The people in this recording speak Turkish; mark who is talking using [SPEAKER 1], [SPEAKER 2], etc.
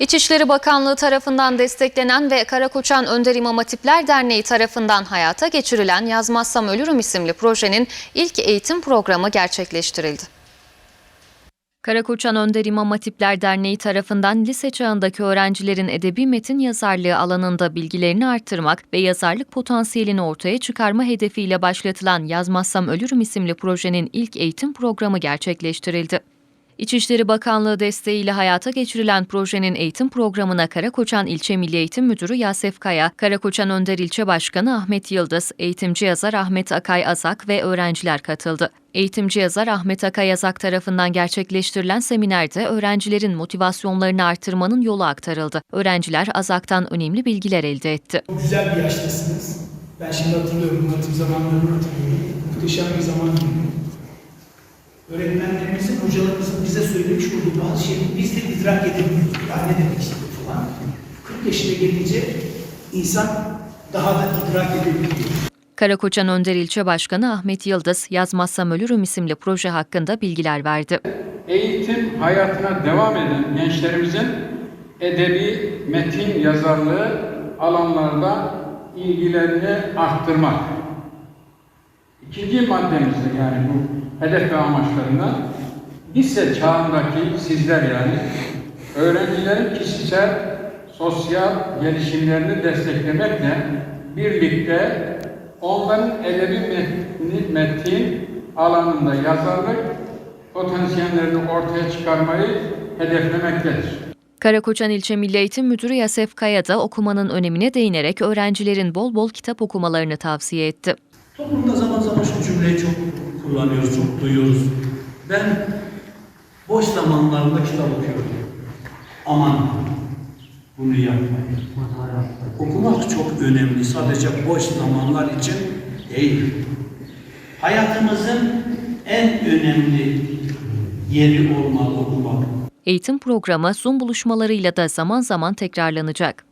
[SPEAKER 1] İçişleri Bakanlığı tarafından desteklenen ve Karakoçan Önder İmam Hatipler Derneği tarafından hayata geçirilen Yazmazsam Ölürüm isimli projenin ilk eğitim programı gerçekleştirildi. Karakoçan Önder İmam Hatipler Derneği tarafından lise çağındaki öğrencilerin edebi metin yazarlığı alanında bilgilerini arttırmak ve yazarlık potansiyelini ortaya çıkarma hedefiyle başlatılan Yazmazsam Ölürüm isimli projenin ilk eğitim programı gerçekleştirildi. İçişleri Bakanlığı desteğiyle hayata geçirilen projenin eğitim programına Karakoçan İlçe Milli Eğitim Müdürü Yasef Kaya, Karakoçan Önder İlçe Başkanı Ahmet Yıldız, eğitimci yazar Ahmet Akay Azak ve öğrenciler katıldı. Eğitimci yazar Ahmet Akay Azak tarafından gerçekleştirilen seminerde öğrencilerin motivasyonlarını artırmanın yolu aktarıldı. Öğrenciler Azak'tan önemli bilgiler elde etti.
[SPEAKER 2] Çok güzel bir yaştasınız. Ben şimdi hatırlıyorum, hatır zamanlarını hatırlıyorum. Muhteşem bir zaman gibi. Hocalarımızın bize söylemiş olduğu bazı şeyleri biz de idrak edemiyoruz. Ya ne demek istiyor falan. 40 yaşına gelince insan daha da idrak edebiliyor.
[SPEAKER 1] Karakoçan Önder İlçe Başkanı Ahmet Yıldız, Yazmazsam Ölürüm isimli proje hakkında bilgiler verdi.
[SPEAKER 3] Eğitim hayatına devam eden gençlerimizin edebi metin yazarlığı alanlarda ilgilerini arttırmak. İkinci maddemizde yani bu hedef ve amaçlarından lise çağındaki sizler yani öğrencilerin kişisel sosyal gelişimlerini desteklemekle birlikte onların edebi metin, metin alanında yazarlık potansiyellerini ortaya çıkarmayı hedeflemektedir.
[SPEAKER 1] Karakoçan İlçe Milli Eğitim Müdürü Yasef Kaya da okumanın önemine değinerek öğrencilerin bol bol kitap okumalarını tavsiye etti.
[SPEAKER 4] Toplumda zaman zaman şu cümleyi çok kullanıyoruz, çok duyuyoruz. Ben boş zamanlarında kitap okuyorum. Aman bunu yapmayın. Okumak çok önemli. Sadece boş zamanlar için değil. Hayatımızın en önemli yeri olmalı okumak.
[SPEAKER 1] Eğitim programı Zoom buluşmalarıyla da zaman zaman tekrarlanacak.